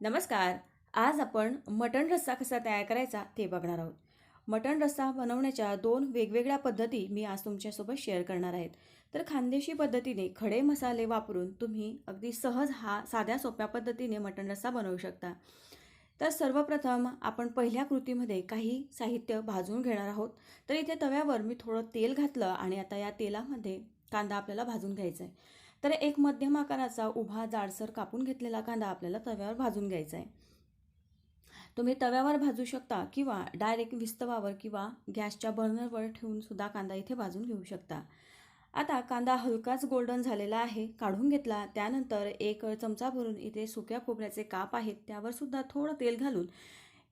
नमस्कार. आज आपण मटण रस्सा कसा तयार करायचा ते बघणार आहोत. मटण रस्सा बनवण्याच्या दोन वेगवेगळ्या पद्धती मी आज तुमच्यासोबत शेअर करणार आहेत. तर खानदेशी पद्धतीने खडे मसाले वापरून तुम्ही अगदी सहज हा साध्या सोप्या पद्धतीने मटण रस्सा बनवू शकता. तर सर्वप्रथम आपण पहिल्या कृतीमध्ये काही साहित्य भाजून घेणार आहोत. तर इथे तव्यावर मी थोडं तेल घातलं आणि आता या तेलामध्ये कांदा आपल्याला भाजून घ्यायचा आहे. तर एक मध्यम आकाराचा उभा जाडसर कापून घेतलेला कांदा आपल्याला तव्यावर भाजून घ्यायचा आहे. तुम्ही तव्यावर भाजू शकता किंवा डायरेक्ट विस्तवावर किंवा गॅसच्या बर्नरवर ठेवून सुद्धा कांदा इथे भाजून घेऊ शकता. आता कांदा हलकाच गोल्डन झालेला आहे काढून घेतला त्यानंतर एक चमचा भरून इथे सुक्या खोबऱ्याचे काप आहेत त्यावरसुद्धा थोडं तेल घालून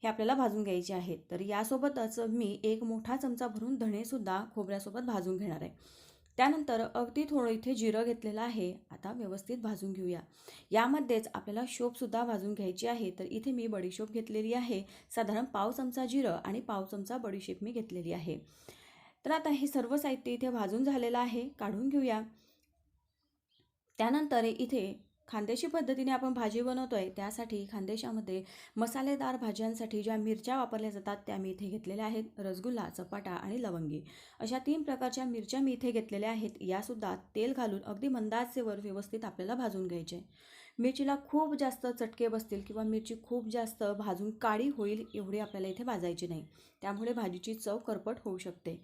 हे आपल्याला भाजून घ्यायचे आहेत. तर यासोबतच मी एक मोठा चमचा भरून धणेसुद्धा खोबऱ्यासोबत भाजून घेणार आहे. त्यानंतर अगदी थोडं इथे जिरं घेतलेलं आहे. आता व्यवस्थित भाजून घेऊया. यामध्येच आपल्याला शोपसुद्धा भाजून घ्यायची आहे. तर इथे मी बडीशोप घेतलेली आहे. साधारण पाव चमचा जिरं आणि पाव चमचा बडीशेप मी घेतलेली आहे. तर आता हे सर्व साहित्य इथे भाजून झालेलं आहे. काढून घेऊया. त्यानंतर इथे खानदेशी पद्धतीने आपण भाजी बनवतो आहे त्यासाठी खानदेशामध्ये मसालेदार भाज्यांसाठी ज्या मिरच्या वापरल्या जातात त्या मी इथे घेतलेल्या आहेत. रसगुल्ला चपाटा आणि लवंगी. अशा तीन प्रकारच्या मिरच्या मी इथे घेतलेल्या आहेत. यासुद्धा तेल घालून अगदी मंदाचेवर व्यवस्थित आपल्याला भाजून घ्यायचे. मिरचीला खूप जास्त चटके बसतील किंवा मिरची खूप जास्त भाजून काळी होईल एवढी आपल्याला इथे भाजायची नाही. त्यामुळे भाजीची चव करपट होऊ शकते.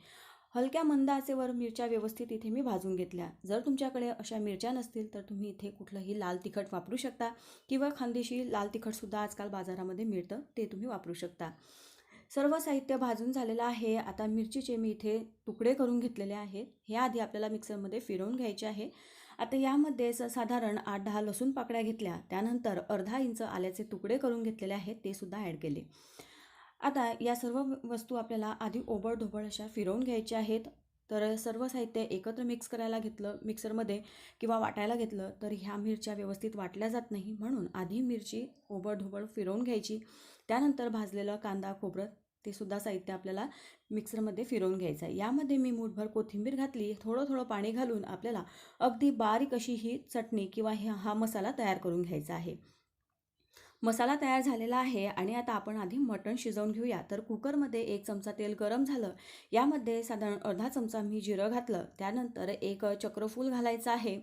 हलक्या मंद आचेवर मिरच्या व्यवस्थित इथे मी भाजून घेतल्या. जर तुमच्याकडे अशा मिरच्या नसतील तर तुम्ही इथे कुठलंही लाल तिखट वापरू शकता किंवा खानदेशी लाल तिखटसुद्धा आजकाल बाजारामध्ये मिळतं ते तुम्ही वापरू शकता. सर्व साहित्य भाजून झालेलं आहे. आता मिरचीचे मी इथे तुकडे करून घेतलेले आहेत. हे आधी आपल्याला मिक्सरमध्ये फिरवून घ्यायचे आहे. आता यामध्ये स साधारण आठ दहा लसूण पाकळ्या घेतल्या. त्यानंतर अर्धा इंच आल्याचे तुकडे करून घेतलेले आहेत ते सुद्धा ॲड केले. आता या सर्व वस्तू आपल्याला आधी ओबडधोबड अशा फिरवून घ्यायच्या आहेत. तर सर्व साहित्य एकत्र मिक्स करायला घेतलं मिक्सरमध्ये किंवा वाटायला घेतलं तर ह्या मिरच्या व्यवस्थित वाटल्या जात नाही. म्हणून आधी मिरची ओबडधोबड फिरवून घ्यायची. त्यानंतर भाजलेलं कांदा खोबरं ते सुद्धा साहित्य आपल्याला मिक्सरमध्ये फिरवून घ्यायचं आहे. यामध्ये मी मूठभर कोथिंबीर घातली. थोडं थोडं पाणी घालून आपल्याला अगदी बारीक अशी ही चटणी किंवा हा मसाला तयार करून घ्यायचा आहे. मसाला तयार झालेला आहे आणि आता आपण आधी मटण शिजवून घेऊया. तर कुकरमध्ये एक चमचा तेल गरम झालं. यामध्ये साधारण अर्धा चमचा मी जिरं घातलं. त्यानंतर एक चक्रफूल घालायचं आहे.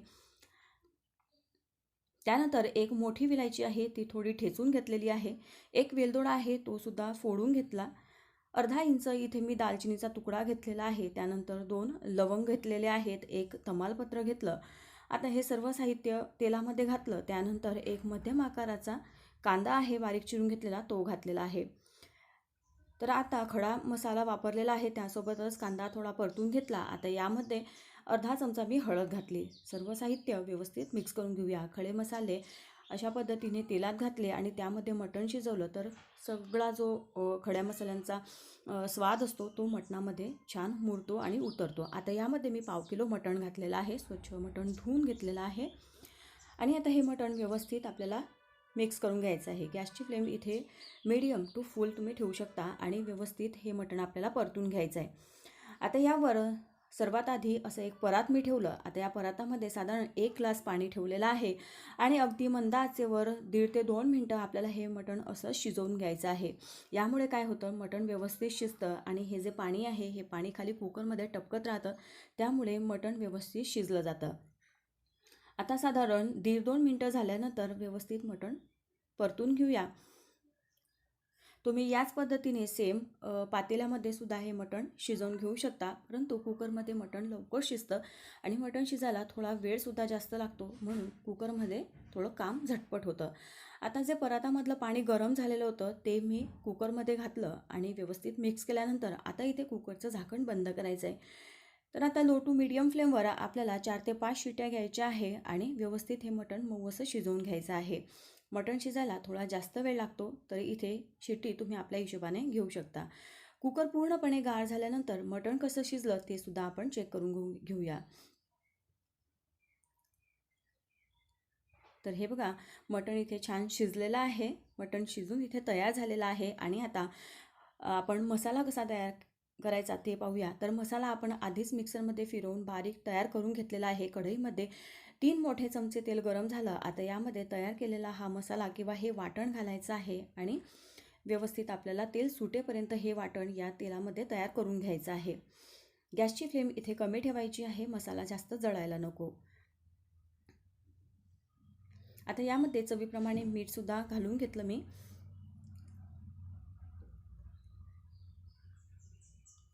त्यानंतर एक मोठी विलायची आहे ती थोडी ठेचून घेतलेली आहे. एक वेलदोडा आहे तो सुद्धा फोडून घेतला. अर्धा इंच इथे मी दालचिनीचा तुकडा घेतलेला आहे. त्यानंतर दोन लवंग घेतलेले आहेत. एक तमालपत्र घेतलं. आता हे सर्व साहित्य तेलामध्ये घातलं. त्यानंतर एक मध्यम आकाराचा कांदा आहे बारीक चिरून घेतलेला तो घातलेला आहे. तर आता खडा मसाला वापरलेला आहे त्यासोबतच कांदा थोडा परतून घेतला. आता यामध्ये अर्धा चमचा मी हळद घातली. सर्व साहित्य व्यवस्थित मिक्स करून घेऊया. खडे मसाले अशा पद्धतीने तेलात घातले आणि त्यामध्ये मटण शिजवलं तर सगळा जो खड्या मसाल्यांचा स्वाद असतो तो मटणामध्ये छान मुरतो आणि उतरतो. आता यामध्ये मी पाव किलो मटण घातलेलं आहे. स्वच्छ मटण धुवून घेतलेलं आहे. आणि आता हे मटण व्यवस्थित आपल्याला मिक्स करून घ्यायचं आहे. गॅसची फ्लेम इथे मीडियम टू फुल तुम्ही ठेवू शकता आणि व्यवस्थित हे मटण आपल्याला परतून घ्यायचं आहे आता यावर सर्वात आधी असं एक परात मी ठेवलं. आता या परातामध्ये साधारण एक ग्लास पाणी ठेवलेलं आहे आणि अगदी मंद आचेवर दीड ते दोन मिनटं आपल्याला हे मटण असं शिजवून घ्यायचं आहे. यामुळे काय होतं मटण व्यवस्थित शिजतं आणि हे जे पाणी आहे हे पाणी खाली कुकरमध्ये टपकत राहतं. त्यामुळे मटण व्यवस्थित शिजलं जातं. आता साधारण दीड दोन मिनटं झाल्यानंतर व्यवस्थित मटण परतून घेऊया. तुम्ही याच पद्धतीने सेम पातेल्यामध्ये सुद्धा हे मटण शिजवून घेऊ शकता परंतु कुकरमध्ये मटण लवकर शिजतं आणि मटण शिजायला थोडा वेळसुद्धा जास्त लागतो म्हणून कुकरमध्ये थोडं काम झटपट होतं. आता जे परातामधलं पाणी गरम झालेलं होतं ते मी कुकरमध्ये घातलं आणि व्यवस्थित मिक्स केल्यानंतर आता इथे कुकरचं झाकण बंद करायचं आहे तर आता लो टू मीडियम फ्लेमवर आपल्याला चार ते पाच शिट्या घ्यायच्या आहे आणि व्यवस्थित हे मटण मऊ असं शिजवून घ्यायचं आहे. मटण शिजायला थोडा जास्त वेळ लागतो तरी इथे शिट्टी तुम्ही आपल्या हिशोबाने घेऊ शकता. कुकर पूर्णपणे गाळ झाल्यानंतर मटण कसं शिजलं ते सुद्धा आपण चेक करून घेऊ घेऊया. तर हे बघा मटण इथे छान शिजलेलं आहे. मटण शिजून इथे तयार झालेलं आहे आणि आता आपण मसाला कसा तयार करायचा ते पाहूया. तर मसाला आपण आधीच मिक्सरमध्ये फिरवून बारीक तयार करून घेतलेला आहे. कढईमध्ये तीन मोठे चमचे तेल गरम झालं. आता यामध्ये तयार केलेला हा मसाला किंवा हे वाटण घालायचं आहे आणि व्यवस्थित आपल्याला तेल सुटेपर्यंत हे वाटण या तेलामध्ये तयार करून घ्यायचं आहे. गॅसची फ्लेम इथे कमी ठेवायची आहे. मसाला जास्त जळायला नको. आता यामध्ये चवीप्रमाणे मीठसुद्धा घालून घेतलं मी.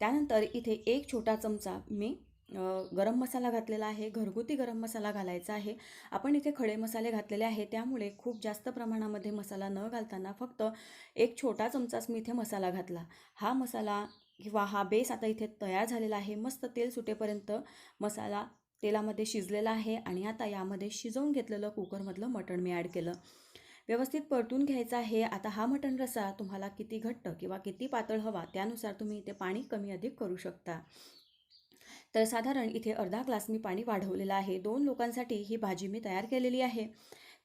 त्यानंतर इथे एक छोटा चमचा मी गरम मसाला घातलेला आहे घरगुती गरम मसाला घालायचा आहे. आपण इथे खडे मसाले घातलेले आहे त्यामुळे खूप जास्त प्रमाणामध्ये मसाला न घालताना फक्त एक छोटा चमचाच मी इथे मसाला घातला. हा मसाला किंवा हा बेस आता इथे तयार झालेला आहे. मस्त तेल सुटेपर्यंत मसाला तेलामध्ये शिजलेला आहे आणि आता यामध्ये शिजवून घेतलेलं कुकरमधलं मटण मी ॲड केलं. व्यवस्थित परतून घ्यायचा आहे. आता हा मटण रसा तुम्हाला किती घट्ट किंवा किती पातळ हवा त्यानुसार तुम्ही इथे पाणी कमी अधिक करू शकता. तर साधारण इथे अर्धा ग्लास मी पाणी वाढवलेलं आहे. दोन लोकांसाठी ही भाजी मी तयार केलेली आहे.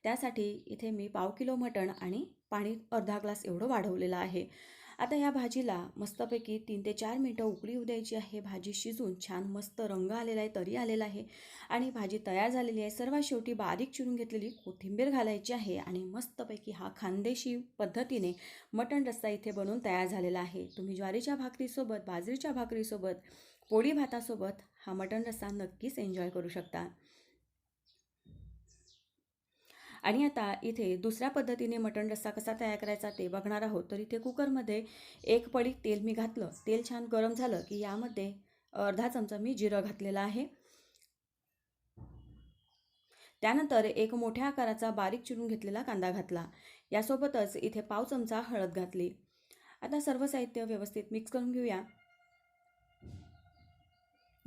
त्यासाठी इथे मी पाव किलो मटण आणि पाणी अर्धा ग्लास एवढं वाढवलेलं आहे. आता या भाजीला मस्तपैकी तीन ते चार मिनटं उकळी येऊ द्यायची आहे. भाजी शिजून छान मस्त रंग आलेला आहे तरी आलेला आहे. आणि भाजी तयार झालेली आहे. सर्वात शेवटी बारीक चिरून घेतलेली कोथिंबीर घालायची आहे आणि मस्तपैकी हा खानदेशी पद्धतीने मटण रस्सा इथे बनवून तयार झालेला आहे. तुम्ही ज्वारीच्या भाकरीसोबत बाजरीच्या भाकरीसोबत पोळी भातासोबत हा मटण रस्सा नक्कीच एन्जॉय करू शकता. आणि आता इथे दुसऱ्या पद्धतीने मटण रस्सा कसा तयार करायचा ते बघणार आहोत. तर इथे कुकरमध्ये एक पडी तेल मी घातलं. तेल छान गरम झालं की यामध्ये अर्धा चमचा मी जिरं घातलेला आहे. त्यानंतर एक मोठ्या आकाराचा बारीक चिरून घेतलेला कांदा घातला. यासोबतच इथे पाव चमचा हळद घातली. आता सर्व साहित्य व्यवस्थित मिक्स करून घेऊया.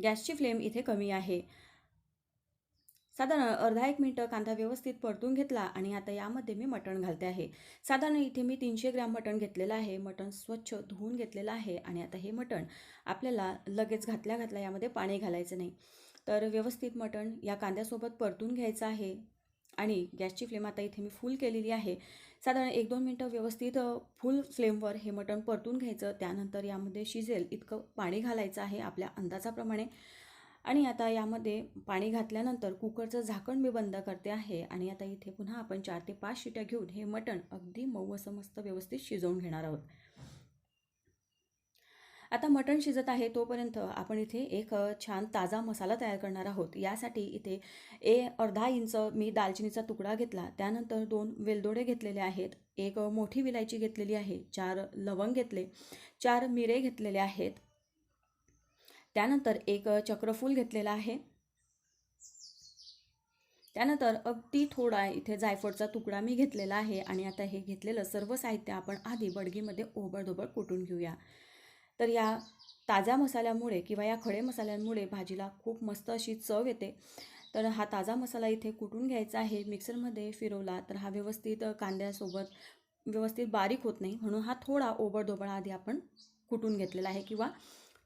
गॅसची फ्लेम इथे कमी आहे. साधारण अर्धा एक मिनटं कांदा व्यवस्थित परतून घेतला आणि आता यामध्ये मी मटण घालते आहे. साधारण इथे मी तीनशे ग्रॅम मटण घेतलेलं आहे. मटण स्वच्छ धुवून घेतलेलं आहे आणि आता हे मटण आपल्याला लगेच घातल्या घातल्या यामध्ये पाणी घालायचं नाही. तर व्यवस्थित मटण या कांद्यासोबत परतून घ्यायचं आहे आणि गॅसची फ्लेम आता इथे मी फुल केलेली आहे. साधारण एक दोन मिनटं व्यवस्थित फुल फ्लेमवर हे मटण परतून घ्यायचं. त्यानंतर यामध्ये शिजेल इतकं पाणी घालायचं आहे आपल्या अंदाजाप्रमाणे. आणि आता यामध्ये पाणी घातल्यानंतर कुकरचं झाकण मी बंद करते आहे आणि आता इथे पुन्हा आपण चार ते पाच शिट्या घेऊन हे मटण अगदी मऊ असं मस्त व्यवस्थित शिजवून घेणार आहोत. आता मटण शिजत आहे तोपर्यंत आपण इथे एक छान ताजा मसाला तयार करणार आहोत. यासाठी इथे ए अर्धा इंच मी दालचिनीचा तुकडा घेतला. त्यानंतर दोन वेलदोडे घेतलेले आहेत. एक मोठी विलायची घेतलेली आहे. चार लवंग घेतले. चार मिरे घेतलेले आहेत. त्यानंतर एक चक्रफूल घेतलेला आहे. त्यानंतर अगदी थोडा इथे जायफळचा तुकडा मी घेतलेला आहे आणि आता हे घेतलेलं सर्व साहित्य आपण आधी बडगीमध्ये ओबडधोबड कुटून घेऊया. तर या ताज्या मसाल्यामुळे किंवा या खडे मसाल्यांमुळे भाजीला खूप मस्त अशी चव येते. तर हा ताजा मसाला इथे कुटून घ्यायचा आहे. मिक्सरमध्ये फिरवला तर हा व्यवस्थित कांद्यासोबत व्यवस्थित बारीक होत नाही. म्हणून हा थोडा ओबडधोबड आधी आपण कुटून घेतलेला आहे किंवा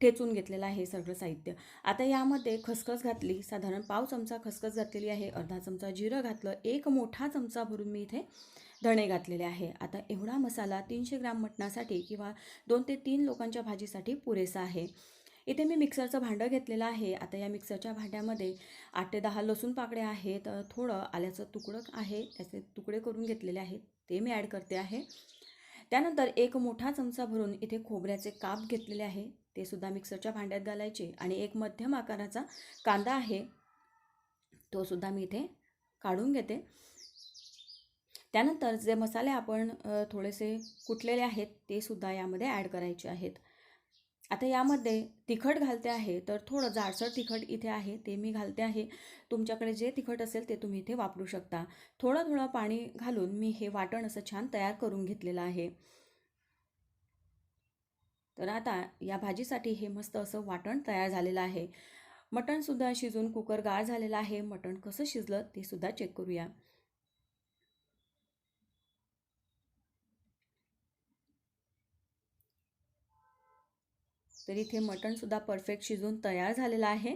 ठेचून घेतलेलं आहे सगळं साहित्य. आता यामध्ये खसखस घातली साधारण पाव चमचा खसखस घातलेली आहे अर्धा चमचा जिरं घातलं एक मोठा चमचा भरून मी इथे धणे घातलेले आहे. आता एवढा मसाला तीनशे ग्राम मटणासाठी किंवा दोन ते तीन लोकांच्या भाजीसाठी पुरेसा आहे. इथे मी मिक्सरचं भांडं घेतलेलं आहे. आता या मिक्सरच्या भांड्यामध्ये आठ ते दहा लसूण पाकड्या आहेत. थोडं आल्याचं तुकडं आहे त्याचे तुकडे करून घेतलेले आहेत. ते मी ॲड करते आहे. त्यानंतर एक मोठा चमचा भरून इथे खोबऱ्याचे काप घेतलेले आहे. ते सुद्धा मिक्सरच्या भांड्यात घालायचे आणि एक मध्यम आकाराचा कांदा आहे तो सुद्धा मी इथे काढून घेते. त्यानंतर जे मसाले आपण थोडेसे कुटलेले आहेत ते सुद्धा यामध्ये ॲड करायचे आहेत. आता यामध्ये तिखट घालते आहे तर थोडं जाडसर तिखट इथे आहे ते मी घालते आहे. तुमच्याकडे जे तिखट असेल ते तुम्ही इथे वापरू शकता. थोडं थोडं पाणी घालून मी हे वाटण असं छान तयार करून घेतलेलं आहे. तर आता या भाजीसाठी हे मस्त असं वाटण तयार झालेलं आहे. मटणसुद्धा शिजून कुकर गाळ झालेलं आहे. मटण कसं शिजलं ते सुद्धा चेक करूया. तर इथे मटणसुद्धा परफेक्ट शिजून तयार झालेलं आहे.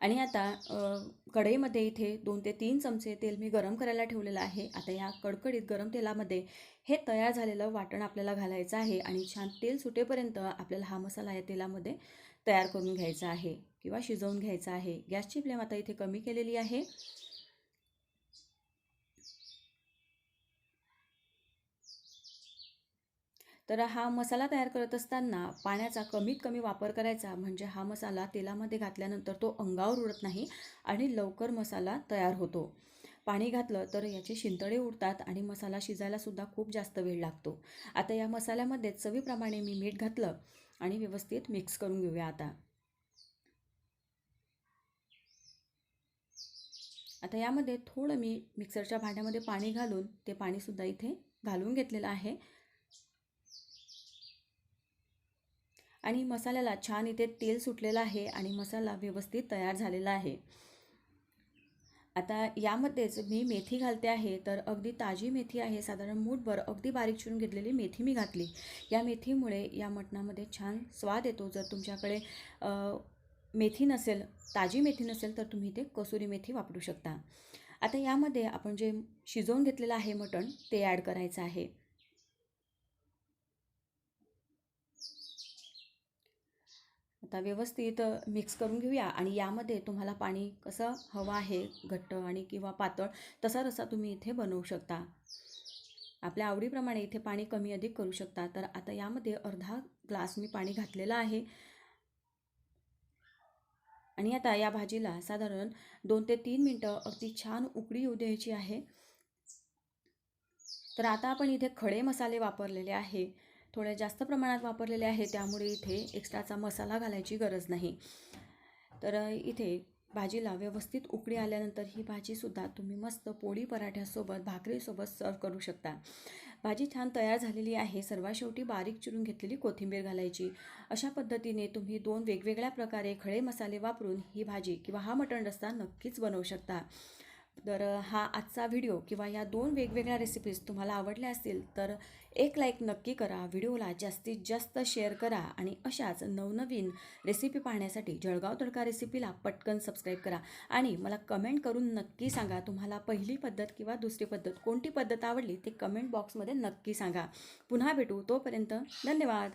आणि आता कढईमध्ये इथे दोन ते तीन चमचे तेल मी गरम करायला ठेवलेलं आहे. आता या कडकडीत गरम तेलामध्ये हे तयार झालेलं वाटण आपल्याला घालायचं आहे आणि छान तेल सुटेपर्यंत आपल्याला हा मसाला या तेलामध्ये तयार करून घ्यायचा आहे किंवा शिजवून घ्यायचा आहे. गॅसची फ्लेम आता इथे कमी केलेली आहे. तर हा मसाला तयार करत असताना पाण्याचा कमीत कमी वापर करायचा म्हणजे हा मसाला तेलामध्ये घातल्यानंतर तो अंगावर उडत नाही आणि लवकर मसाला तयार होतो. पाणी घातलं तर याचे शिंतळे उडतात आणि मसाला शिजायलासुद्धा खूप जास्त वेळ लागतो. आता या मसाल्यामध्ये चवीप्रमाणे मी मीठ घातलं आणि व्यवस्थित मिक्स करून घेऊया आता. आता यामध्ये थोडं मी मिक्सरच्या भांड्यामध्ये पाणी घालून ते पाणीसुद्धा इथे घालून घेतलेलं आहे. आणि मसाल्याला छान इथे तेल सुटलेलं आहे आणि मसाला व्यवस्थित तयार झालेला आहे. आता यामध्येच मी मेथी घालते आहे तर अगदी ताजी मेथी आहे. साधारण मूठभर अगदी बारीक चिरून घेतलेली मेथी मी घातली. या मेथीमुळे या मटणामध्ये छान स्वाद येतो. जर तुमच्याकडे मेथी नसेल ताजी मेथी नसेल तर तुम्ही ते कसुरी मेथी वापरू शकता. आता यामध्ये आपण जे शिजवून घेतलेलं आहे मटण ते ॲड करायचं आहे. आता व्यवस्थित मिक्स करून घेऊया. आणि यामध्ये तुम्हाला पाणी कसं हवं आहे घट्ट आणि किंवा पातळ तसा रसा तुम्ही इथे बनवू शकता. आपल्या आवडीप्रमाणे इथे पाणी कमी अधिक करू शकता. तर आता यामध्ये अर्धा ग्लास मी पाणी घातलेलं आहे. आणि आता या भाजीला साधारण दोन ते तीन मिनटं अगदी छान उकळी येऊ द्यायची आहे. तर आता आपण इथे खडे मसाले वापरलेले आहे. थोड्या जास्त प्रमाणात वापरलेले आहे त्यामुळे इथे एक्स्ट्राचा मसाला घालायची गरज नाही. तर इथे भाजीला व्यवस्थित उकळी आल्यानंतर ही भाजीसुद्धा तुम्ही मस्त पोळी पराठ्यासोबत भाकरीसोबत सर्व करू शकता. भाजी छान तयार झालेली आहे. सर्वात शेवटी बारीक चिरून घेतलेली कोथिंबीर घालायची. अशा पद्धतीने तुम्ही दोन वेगवेगळ्या प्रकारे खडे मसाले वापरून ही भाजी किंवा हा मटण रस्ता नक्कीच बनवू शकता. तर हा आजचा व्हिडिओ किंवा या दोन वेगवेगळ्या रेसिपीज तुम्हाला आवडल्या असतील तर एक लाईक नक्की करा. व्हिडिओला जास्तीत जास्त शेअर करा आणि अशाच नवनवीन रेसिपी पाहण्यासाठी जळगाव तडका रेसिपीला पटकन सबस्क्राईब करा. आणि मला कमेंट करून नक्की सांगा तुम्हाला पहिली पद्धत किंवा दुसरी पद्धत कोणती पद्धत आवडली ते कमेंट बॉक्समध्ये नक्की सांगा. पुन्हा भेटू तोपर्यंत धन्यवाद.